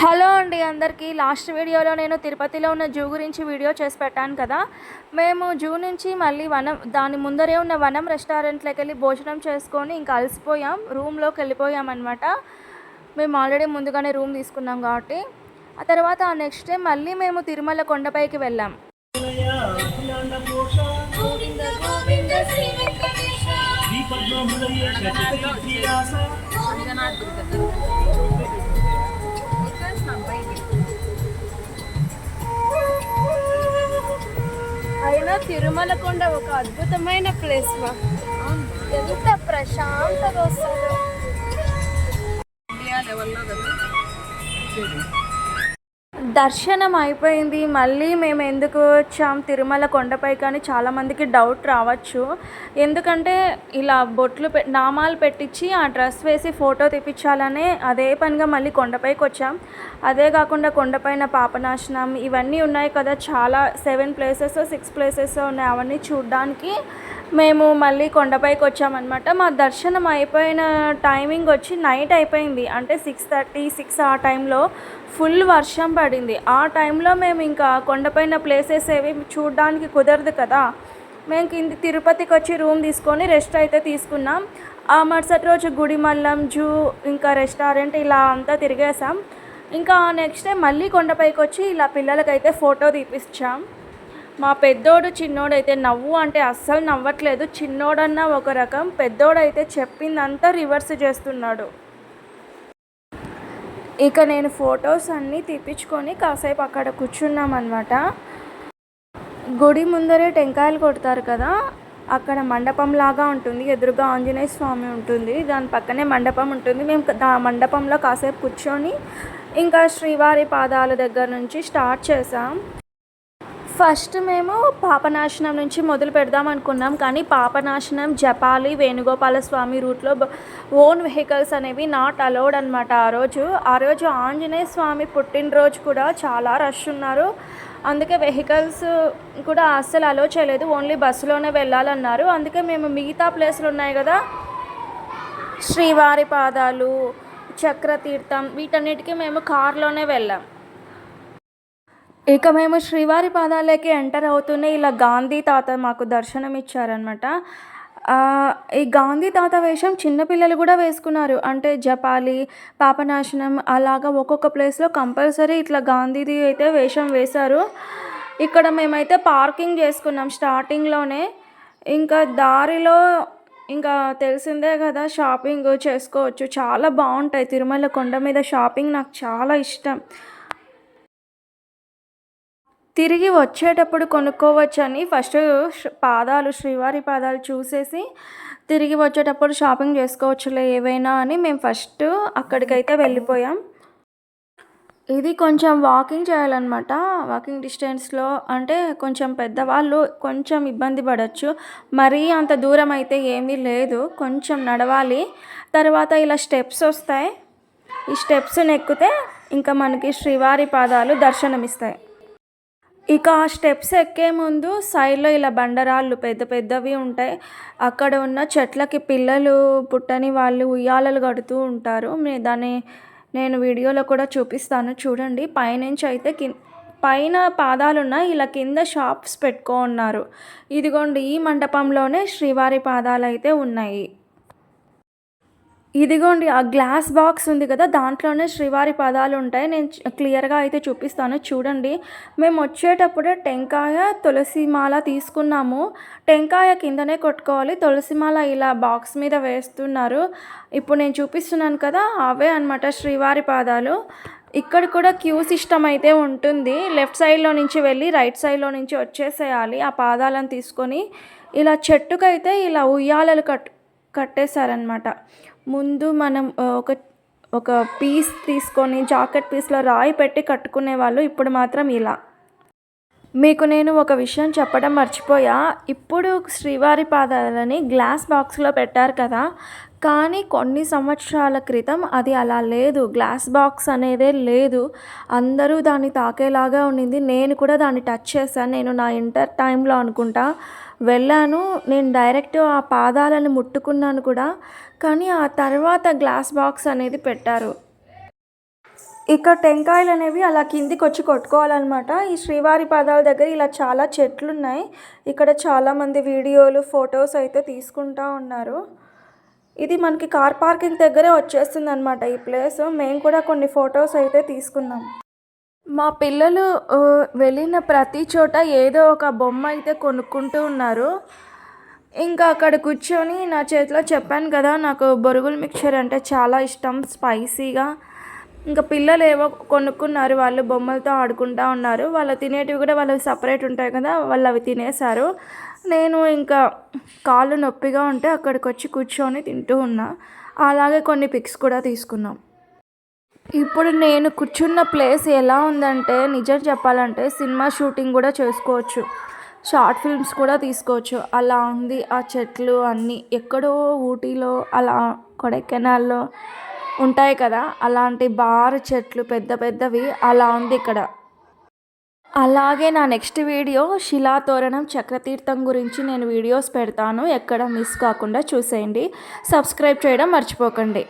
Hello అండి అందరికీ. Last వీడియోలో నేను తిరుపతిలో ఉన్న జూ గురించి వీడియో చేసి పెట్టాను కదా. మేము జూ నుంచి మళ్ళీ వనం దాని ముందరే ఉన్న వనం రెస్టారెంట్లోకి వెళ్ళి భోజనం చేసుకొని ఇంకా అలసిపోయాం. రూమ్లోకి వెళ్ళిపోయాం అనమాట మేము ఆల్రెడీ ముందుగానే రూమ్ తీసుకున్నాం కాబట్టి. ఆ తర్వాత నెక్స్ట్ డే మళ్ళీ మేము తిరుమల కొండపైకి వెళ్ళాం. అయినా తిరుమల కొండ ఒక అద్భుతమైన ప్లేస్ మా ఎంత ప్రశాంతత వస్తుందో. ఇండియా లెవెల్లో కదా దర్శనం అయిపోయింది. మళ్ళీ మేము ఎందుకు వచ్చాం? తిరుమల కొండపై కానీ చాలామందికి డౌట్ రావచ్చు. ఎందుకంటే ఇలా బొట్లు పె నామాలు పెట్టించి ఆ డ్రెస్ వేసి ఫోటో తెప్పించాలనే అదే పనిగా మళ్ళీ కొండపైకి వచ్చాం. అదే కాకుండా కొండపైన పాపనాశనం ఇవన్నీ ఉన్నాయి కదా. చాలా సెవెన్ ప్లేసెస్ సిక్స్ ప్లేసెస్ ఉన్నాయి. అవన్నీ చూడడానికి మేము మళ్ళీ కొండపైకి వచ్చామన్నమాట. మా దర్శనం అయిపోయిన టైమింగ్ వచ్చి నైట్ అయిపోయింది. అంటే సిక్స్ థర్టీ సిక్స్ ఆ టైంలో ఫుల్ వర్షం పడింది. ఆ టైంలో మేము ఇంకా కొండపైన ప్లేసెస్ ఏవి చూడడానికి కుదరదు కదా. మేము కింది తిరుపతికి వచ్చి రూమ్ తీసుకొని రెస్ట్ అయితే తీసుకున్నాం. ఆ మరుసటి రోజు గుడిమల్లం జూ ఇంకా రెస్టారెంట్ ఇలా అంతా తిరిగేసాం ఇంకా నెక్స్ట్ డే మళ్ళీ కొండపైకి వచ్చి ఇలా పిల్లలకైతే ఫోటో తీపిచ్చాం. మా పెద్దోడు చిన్నోడైతే నవ్వు అంటే అస్సలు నవ్వట్లేదు. చిన్నోడన్న ఒక రకం పెద్దోడైతే చెప్పిందంతా రివర్స్ చేస్తున్నాడు. ఇక నేను ఫొటోస్ అన్నీ తీపించుకొని కాసేపు అక్కడ కూర్చున్నాం అనమాట గుడి ముందరే టెంకాయలు కొడతారు కదా అక్కడ మండపం లాగా ఉంటుంది ఎదురుగా ఆంజనేయ స్వామి ఉంటుంది దాని పక్కనే మండపం ఉంటుంది. మేము దా మండపంలో కాసేపు కూర్చొని ఇంకా శ్రీవారి పాదాల దగ్గర నుంచి స్టార్ట్ చేసాం. ఫస్ట్ మేము పాపనాశనం నుంచి మొదలు పెడదాం అనుకున్నాం కానీ పాపనాశనం జపాలి వేణుగోపాల స్వామి రూట్లో ఓన్ వెహికల్స్ అనేవి నాట్ అలౌడ్ అనమాట ఆ రోజు. ఆ రోజు ఆంజనేయ స్వామి పుట్టినరోజు కూడా చాలా రష్ ఉన్నారు. అందుకే వెహికల్స్ కూడా అస్సలు అలో చేయలేదు ఓన్లీ బస్సులోనే వెళ్ళాలన్నారు. అందుకే మేము మిగతా ప్లేసులు ఉన్నాయి కదా శ్రీవారి పాదాలు చక్రతీర్థం వీటన్నిటికీ మేము కార్లోనే వెళ్ళాం. ఇక మేము శ్రీవారి పాదాలకి ఎంటర్ అవుతూనే ఇలా గాంధీ తాత మాకు దర్శనం ఇచ్చారనమాట ఈ గాంధీ తాత వేషం చిన్నపిల్లలు కూడా వేసుకున్నారు. అంటే జపాలి పాపనాశనం అలాగా ఒక్కొక్క ప్లేస్లో కంపల్సరీ ఇట్లా గాంధీది అయితే వేషం వేశారు. ఇక్కడ మేమైతే పార్కింగ్ చేసుకున్నాం స్టార్టింగ్లోనే. ఇంకా దారిలో ఇంకా తెలిసిందే కదా షాపింగ్ చేసుకోవచ్చు. చాలా బాగుంటాయి. తిరుమల కొండ మీద షాపింగ్ నాకు చాలా ఇష్టం. తిరిగి వచ్చేటప్పుడు కొనుక్కోవచ్చని ఫస్ట్ పాదాలు శ్రీవారి పాదాలు చూసేసి తిరిగి వచ్చేటప్పుడు షాపింగ్ చేసుకోవచ్చులే ఏవైనా అని మేము ఫస్ట్ అక్కడికైతే వెళ్ళిపోయాం. ఇది కొంచెం వాకింగ్ చేయాలన్నమాట. వాకింగ్ డిస్టెన్స్లో అంటే కొంచెం పెద్దవాళ్ళు కొంచెం ఇబ్బంది పడవచ్చు మరీ అంత దూరం అయితే ఏమీ లేదు. కొంచెం నడవాలి. తర్వాత ఇలా స్టెప్స్ వస్తాయి. ఈ స్టెప్స్ని ఎక్కితే ఇంకా మనకి శ్రీవారి పాదాలు దర్శనమిస్తాయి. ఇక ఆ స్టెప్స్ ఎక్కే ముందు సైడ్లో ఇలా బండరాళ్ళు పెద్ద పెద్దవి ఉంటాయి. అక్కడ ఉన్న చెట్లకి పిల్లలు పుట్టని వాళ్ళు ఉయ్యాలలు కడుతూ ఉంటారు. మీ దాన్ని నేను వీడియోలో కూడా చూపిస్తాను. చూడండి. పైనుంచి అయితే కి పైన పాదాలున్న ఇలా కింద షాప్స్ పెట్టుకో ఉన్నారు ఇదిగోండి ఈ మండపంలోనే శ్రీవారి పాదాలు అయితే ఉన్నాయి. ఇదిగోండి ఆ గ్లాస్ బాక్స్ ఉంది కదా దాంట్లోనే శ్రీవారి పదాలు ఉంటాయి. నేను క్లియర్గా అయితే చూపిస్తాను. చూడండి మేము వచ్చేటప్పుడే టెంకాయ తులసి మాల తీసుకున్నాము. టెంకాయ కిందనే కొట్టుకోవాలి. తులసిమాల ఇలా బాక్స్ మీద వేస్తున్నారు. ఇప్పుడు నేను చూపిస్తున్నాను కదా అవే అనమాట శ్రీవారి పాదాలు. ఇక్కడ కూడా క్యూ సిస్టమ్ అయితే ఉంటుంది. లెఫ్ట్ సైడ్లో నుంచి వెళ్ళి రైట్ సైడ్లో నుంచి వచ్చేసేయాలి ఆ పాదాలను తీసుకొని. ఇలా చెట్టుకైతే ఇలా ఉయ్యాలలు కట్ కట్టేశారనమాట ముందు మనం ఒక ఒక పీస్ తీసుకొని జాకెట్ పీస్లో రాయి పెట్టి కట్టుకునే వాళ్ళు ఇప్పుడు మాత్రం ఇలా. మీకు నేను ఒక విషయం చెప్పడం మర్చిపోయా. ఇప్పుడు శ్రీవారి పాదాలని గ్లాస్ బాక్స్లో పెట్టారు కదా. కానీ కొన్ని సంవత్సరాల క్రితం అది అలా లేదు. గ్లాస్ బాక్స్ అనేదే లేదు. అందరూ దాన్ని తాకేలాగా ఉండింది. నేను కూడా దాన్ని టచ్ చేశాను. నేను నా ఇంటర్ టైంలో అనుకుంటా వెళ్ళాను. నేను డైరెక్ట్ ఆ పాదాలను ముట్టుకున్నాను కూడా. కానీ ఆ తర్వాత గ్లాస్ బాక్స్ అనేది పెట్టారు. ఇక టెంకాయలు అనేవి అలా కిందికి వచ్చి కొట్టుకోవాలన్నమాట. ఈ శ్రీవారి పాదాల దగ్గర ఇలా చాలా చెట్లు ఉన్నాయి ఇక్కడ చాలామంది వీడియోలు ఫొటోస్ అయితే తీసుకుంటా ఉన్నారు. ఇది మనకి కార్ పార్కింగ్ దగ్గరే వచ్చేస్తుంది అనమాట ఈ ప్లేస్. మేము కూడా కొన్ని ఫొటోస్ అయితే తీసుకున్నాం. మా పిల్లలు వెళ్ళిన ప్రతి చోట ఏదో ఒక బొమ్మ అయితే కొనుక్కుంటూ ఉన్నారు. ఇంకా అక్కడ కూర్చొని నా చేతిలో చెప్పాను కదా నాకు బొరుగుల మిక్చర్ అంటే చాలా ఇష్టం స్పైసీగా. ఇంకా పిల్లలు ఏవో కొనుక్కున్నారు వాళ్ళు బొమ్మలతో ఆడుకుంటా ఉన్నారు. వాళ్ళు తినేటివి కూడా వాళ్ళవి సపరేట్ ఉంటాయి కదా వాళ్ళు అవి తినేశారు. నేను ఇంకా కాళ్ళు నొప్పిగా ఉంటే అక్కడికి వచ్చి కూర్చొని తింటూ ఉన్నా. అలాగే కొన్ని పిక్స్ కూడా తీసుకున్నాం. ఇప్పుడు నేను కూర్చున్న ప్లేస్ ఎలా ఉందంటే నిజం చెప్పాలంటే సినిమా షూటింగ్ కూడా చేసుకోవచ్చు. షార్ట్ ఫిల్మ్స్ కూడా తీసుకోవచ్చు. అలా ఉంది ఆ చెట్లు అన్నీ. ఎక్కడో ఊటీలో అలా కొడైకెనాల్లో ఉంటాయి కదా అలాంటి బారు చెట్లు పెద్ద పెద్దవి అలా ఉంది ఇక్కడ. అలాగే నా నెక్స్ట్ వీడియో శిలాతోరణం చక్రతీర్థం గురించి నేను వీడియోస్ పెడతాను. ఎక్కడ మిస్ కాకుండా చూసేయండి. సబ్స్క్రైబ్ చేయడం మర్చిపోకండి.